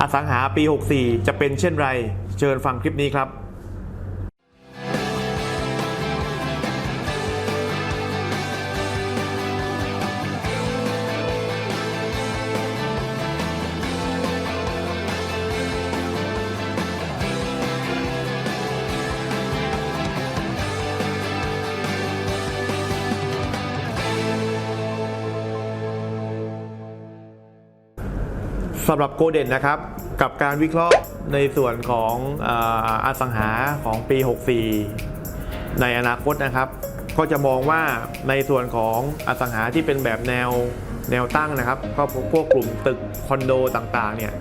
อสังหาปี 64 จะเป็นเช่นไร เชิญฟังคลิปนี้ครับ สำหรับโกเด่นนะครับกับการวิเคราะห์ในส่วนของออสังหาของปี 64 ในอนาคตนะครับ ก็จะมองว่าในส่วนของอสังหาที่เป็นแบบแนวแนวตั้งนะครับ ก็พวกกลุ่มตึกคอนโดต่างๆเนี่ย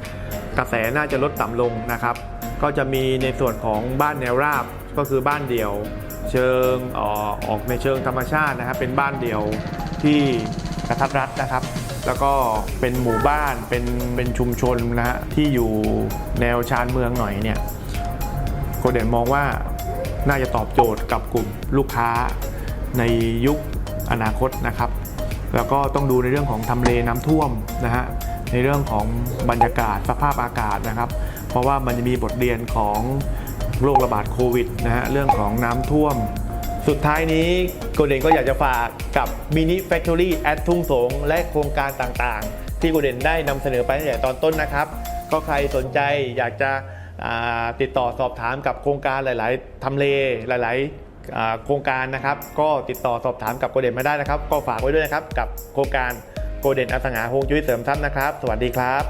กระแสน่าจะลดต่ำลงนะครับ ก็จะมีในส่วนของบ้านแนวราบก็คือบ้านเดี่ยว เชิงออออกในเชิงธรรมชาตินะครับเป็นบ้านเดี่ยวที่ กระทัดรัดนะครับ แล้วก็เป็นหมู่บ้านเป็นเป็นชุมชนนะฮะที่อยู่แนวชานเมืองหน่อยเนี่ยโกเดนมองว่าน่าจะตอบโจทย์กับกลุ่มลูกค้าในยุคอนาคตนะครับ แล้วก็ต้องดูในเรื่องของทำเลน้ำท่วมนะฮะในเรื่องของบรรยากาศสภาพอากาศนะครับ เพราะว่ามันจะมีบทเรียนของโรคระบาดโควิดนะฮะเรื่องของน้ำท่วม สุดท้ายนี้โกเด่นก็อยากจะฝากกับมินิแฟคทอรี่แอดทุ่งสงและโครงการต่างๆ ที่โกเด่นได้นำเสนอไปตั้งแต่ตอนต้นนะครับ ก็ใครสนใจอยากจะติดต่อสอบถามกับโครงการหลาย ๆทำเลหลาย ๆ โครงการนะครับ ก็ติดต่อสอบถามกับโกเด่นมาได้นะครับ ก็ฝากไว้ด้วยนะครับกับโครงการโกเดนอสังหาฮงจุ้ยเสริมทรัพย์นะครับ สวัสดีครับ